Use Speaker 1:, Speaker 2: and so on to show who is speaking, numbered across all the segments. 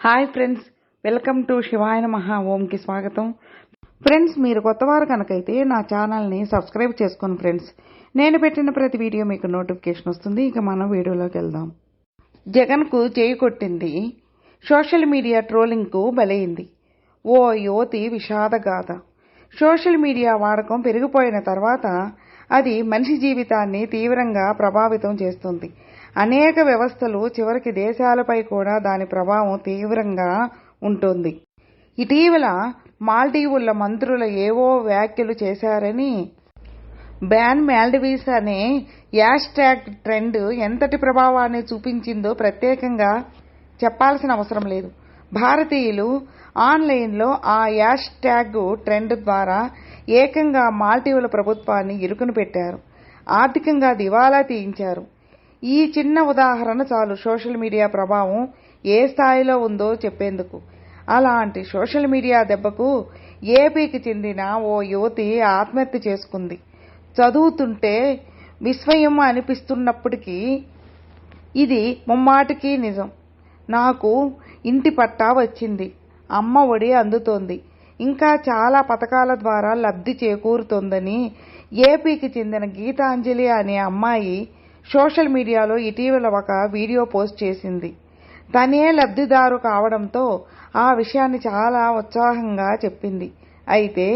Speaker 1: Hi friends welcome to Shivayana Maha ఓంకి స్వాగతం friends మీరు కొత్తవారు కనుకైతే నా ఛానల్ని సబ్స్క్రైబ్ చేసుకోండి ఫ్రెండ్స్ నేను పెట్టిన ప్రతి వీడియో మీకు నోటిఫికేషన్ వస్తుంది ఇక మనం వీడియోలోకి వెళ్దాం జగన్కు చేయి కొట్టింది సోషల్ మీడియా ట్రోలింగ్కు బలైంది ఓ యువతి విషాదగాథ సోషల్ మీడియా వాడకం పెరిగిపోయిన తర్వాత అది మనిషి జీవితాన్ని తీవ్రంగా ప్రభావితం చేస్తుంది. అనేక వ్యవస్థలు చివరికి దేశాలపై కూడా దాని ప్రభావం తీవ్రంగా ఉంటుంది. ఇటీవల మాల్దీవుల మంత్రుల ఏవో వ్యాఖ్యలు చేశారని బ్యాన్ మాల్డివీస్ అనే యాష్ ట్యాగ్ ట్రెండ్ ఎంతటి ప్రభావాన్ని చూపించిందో ప్రత్యేకంగా చెప్పాల్సిన అవసరం లేదు. భారతీయులు ఆన్లైన్లో ఆ యాష్ ట్యాగ్ ట్రెండ్ ద్వారా ఏకంగా మాల్టీవుల ప్రభుత్వాన్ని ఇరుకును పెట్టారు. ఆర్థికంగా దివాలా తీయించారు. ఈ చిన్న ఉదాహరణ చాలు సోషల్ మీడియా ప్రభావం ఏ స్థాయిలో ఉందో చెప్పేందుకు. అలాంటి సోషల్ మీడియా దెబ్బకు ఏపీకి చెందిన ఓ యువతి ఆత్మహత్య చేసుకుంది. చదువుతుంటే విస్మయం అనిపిస్తున్నప్పటికీ ఇది ముమ్మాటికి నిజం. నాకు ఇంటి పట్టా వచ్చింది. అమ్మ ఒడి అందుతోంది. ఇంకా చాలా పథకాల ద్వారా లబ్ధి చేకూరుతోందని ఏపీకి చెందిన గీతాంజలి అనే అమ్మాయి సోషల్ మీడియాలో ఇటీవల ఒక వీడియో పోస్ట్ చేసింది. తనే లబ్ధిదారు కావడంతో ఆ విషయాన్ని చాలా ఉత్సాహంగా చెప్పింది. అయితే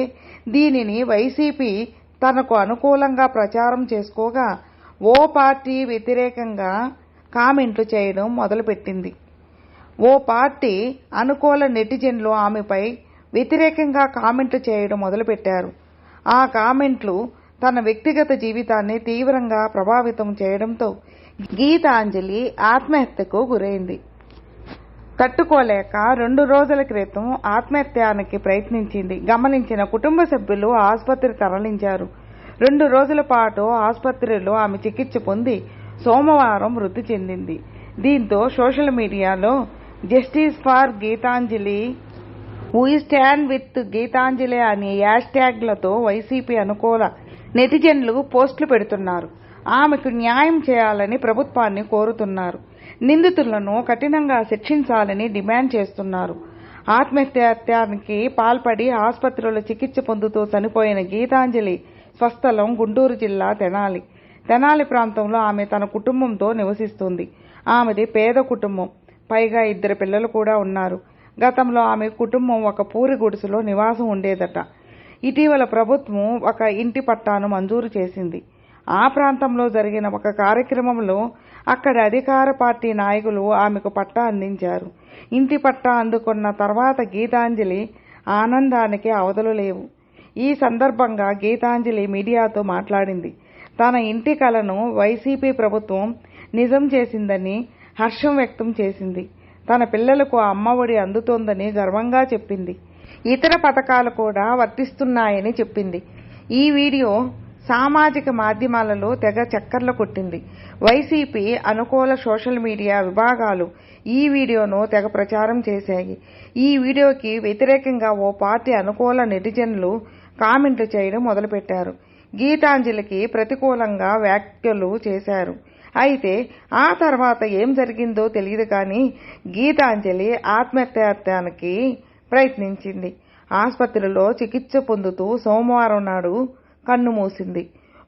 Speaker 1: దీనిని వైసీపీ తనకు అనుకూలంగా ప్రచారం చేసుకోగా ఓ పార్టీ వ్యతిరేకంగా కామెంట్లు చేయడం మొదలుపెట్టింది. ఓ పార్టీ అనుకూల నెటిజన్లు ఆమెపై వ్యతిరేకంగా కామెంట్లు చేయడం మొదలుపెట్టారు. ఆ కామెంట్లు తన వ్యక్తిగత జీవితాన్ని తీవ్రంగా ప్రభావితం చేయడంతో గీతాంజలి ఆత్మహత్యకు గురైంది. తట్టుకోలేక రెండు రోజుల క్రితం ఆత్మహత్యానికి ప్రయత్నించింది. గమనించిన కుటుంబ సభ్యులు ఆసుపత్రి తరలించారు. రెండు రోజుల పాటు ఆసుపత్రిలో ఆమె చికిత్స పొంది సోమవారం మృతి చెందింది. దీంతో సోషల్ మీడియాలో justice for Geetanjali we stand with Geetanjali అనే యాష్ ట్యాగ్లతో వైసీపీ అనుకూల నెటిజన్లు పోస్టులు పెడుతున్నారు. ఆమెకు న్యాయం చేయాలని ప్రభుత్వాన్ని కోరుతున్నారు. నిందితులను కఠినంగా శిక్షించాలని డిమాండ్ చేస్తున్నారు. ఆత్మహత్యానికి పాల్పడి ఆసుపత్రిలో చికిత్స పొందుతూ చనిపోయిన గీతాంజలి స్వస్థలం గుంటూరు జిల్లా తెనాలి. తెనాలి ప్రాంతంలో ఆమె తన కుటుంబంతో నివసిస్తుంది. ఆమెది పేద కుటుంబం. పైగా ఇద్దరు పిల్లలు కూడా ఉన్నారు. గతంలో ఆమె కుటుంబం ఒక పూరి గుడిసెలో నివాసం ఉండేదట. ఇటీవల ప్రభుత్వం ఒక ఇంటి పట్టాను మంజూరు చేసింది. ఆ ప్రాంతంలో జరిగిన ఒక కార్యక్రమంలో అక్కడి అధికార పార్టీ నాయకులు ఆమెకు పట్టా అందించారు. ఇంటి పట్టా అందుకున్న తర్వాత గీతాంజలి ఆనందానికి అవధులు లేవు. ఈ సందర్భంగా గీతాంజలి మీడియాతో మాట్లాడింది. తన ఇంటి కలను వైసీపీ ప్రభుత్వం నిజం చేసిందని హర్షం వ్యక్తం చేసింది. తన పిల్లలకు అమ్మఒడి అందుతోందని గర్వంగా చెప్పింది. ఇతర పథకాలు కూడా వర్తిస్తున్నాయని చెప్పింది. ఈ వీడియో సామాజిక మాధ్యమాలలో తెగ చక్కర్లు కొట్టింది. వైసీపీ అనుకూల సోషల్ మీడియా విభాగాలు ఈ వీడియోను తెగ ప్రచారం చేశాయి. ఈ వీడియోకి వ్యతిరేకంగా ఓ పార్టీ అనుకూల నెటిజన్లు కామెంట్లు చేయడం మొదలుపెట్టారు. గీతాంజలికి ప్రతికూలంగా వ్యాఖ్యలు చేశారు. అయితే ఆ తర్వాత ఏం జరిగిందో తెలియదు కానీ గీతాంజలి ఆత్మహత్యానికి ప్రయత్నించింది. ఆసుపత్రిలో చికిత్స పొందుతూ సోమవారం నాడు కన్ను మూసింది.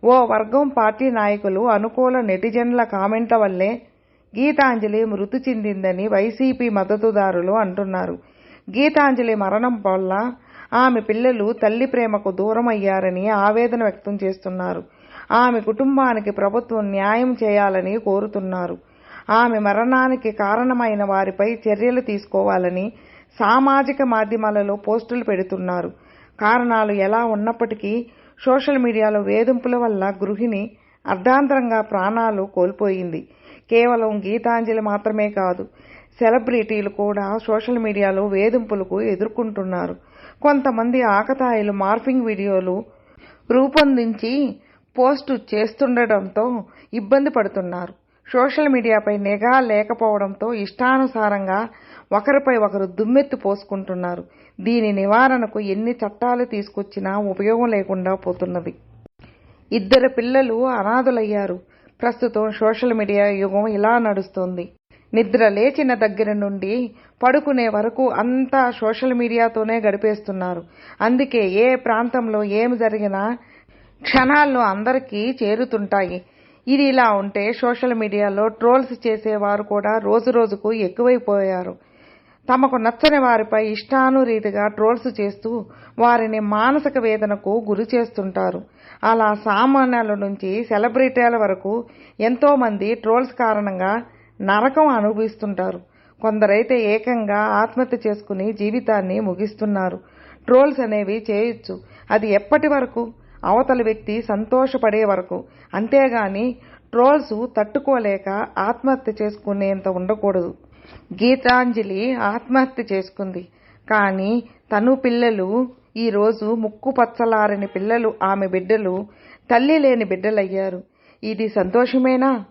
Speaker 1: ఓ వర్గం పార్టీ నాయకులు అనుకూల నెటిజన్ల కామెంట్ల వల్లే గీతాంజలి మృతి చెందిందని వైసీపీ మద్దతుదారులు అంటున్నారు. గీతాంజలి మరణం వల్ల ఆమె పిల్లలు తల్లి ప్రేమకు దూరం అయ్యారని ఆవేదన వ్యక్తం చేస్తున్నారు. ఆమె కుటుంబానికి ప్రభుత్వం న్యాయం చేయాలని కోరుతున్నారు. ఆమె మరణానికి కారణమైన వారిపై చర్యలు తీసుకోవాలని సామాజిక మాధ్యమాలలో పోస్టులు పెడుతున్నారు. కారణాలు ఎలా ఉన్నప్పటికీ సోషల్ మీడియాలో వేధింపుల వల్ల గృహిణి అర్ధాంతరంగా ప్రాణాలు కోల్పోయింది. కేవలం గీతాంజలి మాత్రమే కాదు సెలబ్రిటీలు కూడా సోషల్ మీడియాలో వేధింపులకు ఎదుర్కొంటున్నారు. కొంతమంది ఆకతాయిలు మార్ఫింగ్ వీడియోలు రూపొందించి పోస్టు చేస్తుండటంతో ఇబ్బంది పడుతున్నారు. సోషల్ మీడియాపై నిఘా లేకపోవడంతో ఇష్టానుసారంగా ఒకరిపై ఒకరు దుమ్మెత్తి పోసుకుంటున్నారు. దీని నివారణకు ఎన్ని చట్టాలు తీసుకొచ్చినా ఉపయోగం లేకుండా పోతున్నది. ఇద్దరు పిల్లలు అనాథులయ్యారు. ప్రస్తుతం సోషల్ మీడియా యుగం ఇలా నడుస్తోంది. నిద్ర లేచిన దగ్గర నుండి పడుకునే వరకు అంతా సోషల్ మీడియాతోనే గడిపేస్తున్నారు. అందుకే ఏ ప్రాంతంలో ఏమి జరిగినా క్షణాల్లో అందరికీ చేరుతుంటాయి. ఇది ఇలా ఉంటే సోషల్ మీడియాలో ట్రోల్స్ చేసేవారు కూడా రోజు రోజుకు ఎక్కువైపోయారు. తమకు నచ్చని వారిపై ఇష్టానురీతిగా ట్రోల్స్ చేస్తూ వారిని మానసిక వేదనకు గురి చేస్తుంటారు. అలా సామాన్యాల నుంచి సెలబ్రిటీల వరకు ఎంతోమంది ట్రోల్స్ కారణంగా నరకం అనుభవిస్తుంటారు. కొందరైతే ఏకంగా ఆత్మహత్య చేసుకుని జీవితాన్ని ముగిస్తున్నారు. ట్రోల్స్ అనేవి చేయొచ్చు. అది ఎప్పటి వరకు? అవతలి వ్యక్తి సంతోషపడే వరకు. అంతేగాని ట్రోల్స్ తట్టుకోలేక ఆత్మహత్య చేసుకునేంత ఉండకూడదు. గీతాంజలి ఆత్మహత్య చేసుకుంది. కానీ తను పిల్లలు ఈరోజు ముక్కు పచ్చలారని పిల్లలు ఆమె బిడ్డలు తల్లి లేని బిడ్డలయ్యారు. ఇది సంతోషమేనా?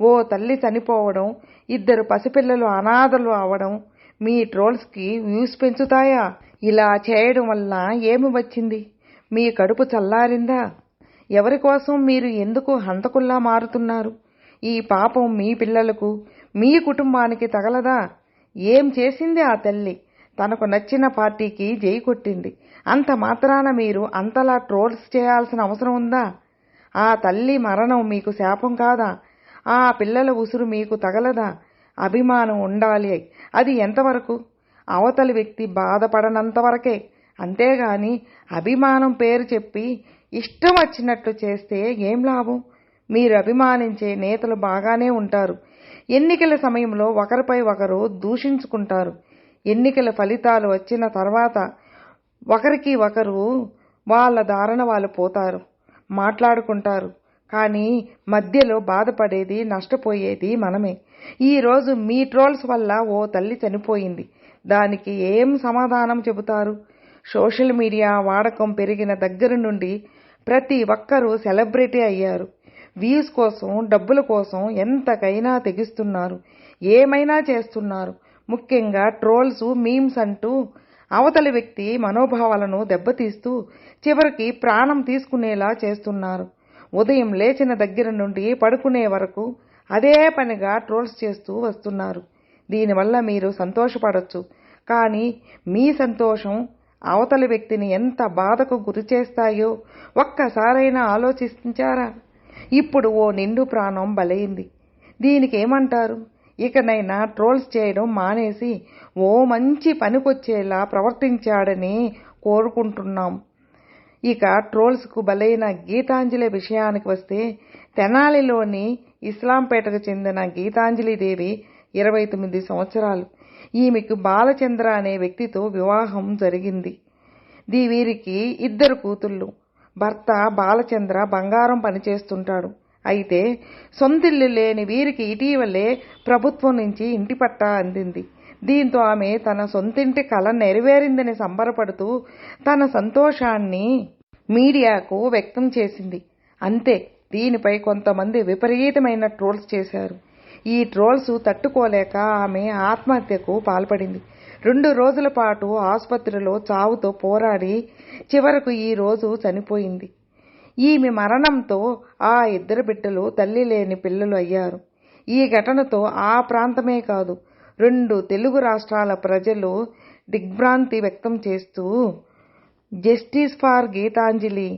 Speaker 1: ఓ తల్లి చనిపోవడం ఇద్దరు పసిపిల్లలు అనాథలు అవడం మీ ట్రోల్స్కి వ్యూస్ పెంచుతాయా? ఇలా చేయడం వల్ల ఏమి వచ్చింది? మీ కడుపు చల్లారిందా? ఎవరి కోసం మీరు ఎందుకు హంతకుల్లా మారుతున్నారు? ఈ పాపం మీ పిల్లలకు మీ కుటుంబానికి తగలదా? ఏం చేసింది ఆ తల్లి? తనకు నచ్చిన పార్టీకి జై కొట్టింది. అంత మాత్రాన మీరు అంతలా ట్రోల్స్ చేయాల్సిన అవసరం ఉందా? ఆ తల్లి మరణం మీకు శాపం కాదా? ఆ పిల్లల ఉసురు మీకు తగలదా? అభిమానం ఉండాలి. అది ఎంతవరకు? అవతలి వ్యక్తి బాధపడనంత వరకే అంతేగాని అభిమానం పేరు చెప్పి ఇష్టం వచ్చినట్లు చేస్తే ఏం లాభం? మీరు అభిమానించే నేతలు బాగానే ఉంటారు. ఎన్నికల సమయంలో ఒకరిపై ఒకరు దూషించుకుంటారు. ఎన్నికల ఫలితాలు వచ్చిన తర్వాత ఒకరికి ఒకరు వాళ్ళ దారణ వాళ్ళు పోతారు మాట్లాడుకుంటారు. కానీ మధ్యలో బాధపడేది నష్టపోయేది మనమే. ఈరోజు మీ ట్రోల్స్ వల్ల ఓ తల్లి చనిపోయింది. దానికి ఏం సమాధానం చెబుతారు? సోషల్ మీడియా వాడకం పెరిగిన దగ్గర నుండి ప్రతి ఒక్కరూ సెలబ్రిటీ అయ్యారు. వ్యూస్ కోసం డబ్బుల కోసం ఎంతకైనా తెగిస్తున్నారు. ఏమైనా చేస్తున్నారు. ముఖ్యంగా ట్రోల్స్ మీమ్స్ అంటూ అవతలి వ్యక్తి మనోభావాలను దెబ్బతీస్తూ చివరికి ప్రాణం తీసుకునేలా చేస్తున్నారు. ఉదయం లేచిన దగ్గర నుండి పడుకునే వరకు అదే పనిగా ట్రోల్స్ చేస్తూ వస్తున్నారు. దీనివల్ల మీరు సంతోషపడవచ్చు కానీ మీ సంతోషం అవతలి వ్యక్తిని ఎంత బాధకు గురి చేస్తాయో ఒక్కసారైనా ఆలోచించారా ఇప్పుడు ఓ నిండు ప్రాణం బలైంది. దీనికి ఏమంటారు ఇకనైనా ట్రోల్స్ చేయడం మానేసి ఓ మంచి పనికొచ్చేలా ప్రవర్తించాడని కోరుకుంటున్నాం. ఇక ట్రోల్స్కు బలైన గీతాంజలి విషయానికి వస్తే తెనాలిలోని ఇస్లాంపేటకు చెందిన గీతాంజలి దేవి ఇరవై తొమ్మిది సంవత్సరాలు. ఈమెకు బాలచంద్ర అనే వ్యక్తితో వివాహం జరిగింది. దీ వీరికి ఇద్దరు కూతుళ్ళు. భర్త బాలచంద్ర బంగారం పనిచేస్తుంటాడు. అయితే సొంతిల్లు లేని వీరికి ఇటీవలే ప్రభుత్వం నుంచి ఇంటి పట్టా అందింది. దీంతో ఆమె తన సొంతింటి కళ నెరవేరిందని సంబరపడుతూ తన సంతోషాన్ని మీడియాకు వ్యక్తం చేసింది. అంతే దీనిపై కొంతమంది విపరీతమైన ట్రోల్స్ చేశారు. ఈ ట్రోల్స్ తట్టుకోలేక ఆమె ఆత్మహత్యకు పాల్పడింది. రెండు రోజుల పాటు ఆసుపత్రిలో చావుతో పోరాడి చివరకు ఈ రోజు చనిపోయింది. ఈమె మరణంతో ఆ ఇద్దరు బిడ్డలు తల్లి లేని పిల్లలు అయ్యారు. ఈ ఘటనతో ఆ ప్రాంతమే కాదు రెండు తెలుగు రాష్ట్రాల ప్రజలు దిగ్భ్రాంతి వ్యక్తం చేస్తూ justice for Geetanjali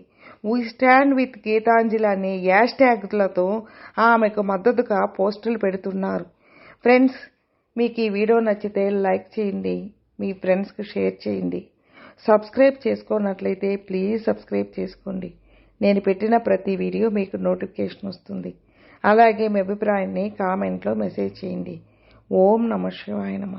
Speaker 1: we stand with Geetanjali అనే యాష్ ట్యాగ్లతో ఆమెకు మద్దతుగా పోస్టులు పెడుతున్నారు. ఫ్రెండ్స్ మీకు ఈ వీడియో నచ్చితే లైక్ చేయండి. మీ ఫ్రెండ్స్కి షేర్ చేయండి. సబ్స్క్రైబ్ చేసుకున్నట్లయితే ప్లీజ్ సబ్స్క్రైబ్ చేసుకోండి. నేను పెట్టిన ప్రతి వీడియో మీకు నోటిఫికేషన్ వస్తుంది. అలాగే మీ అభిప్రాయాన్ని కామెంట్లో మెసేజ్ చేయండి. ఓం నమ శివాయ నమ.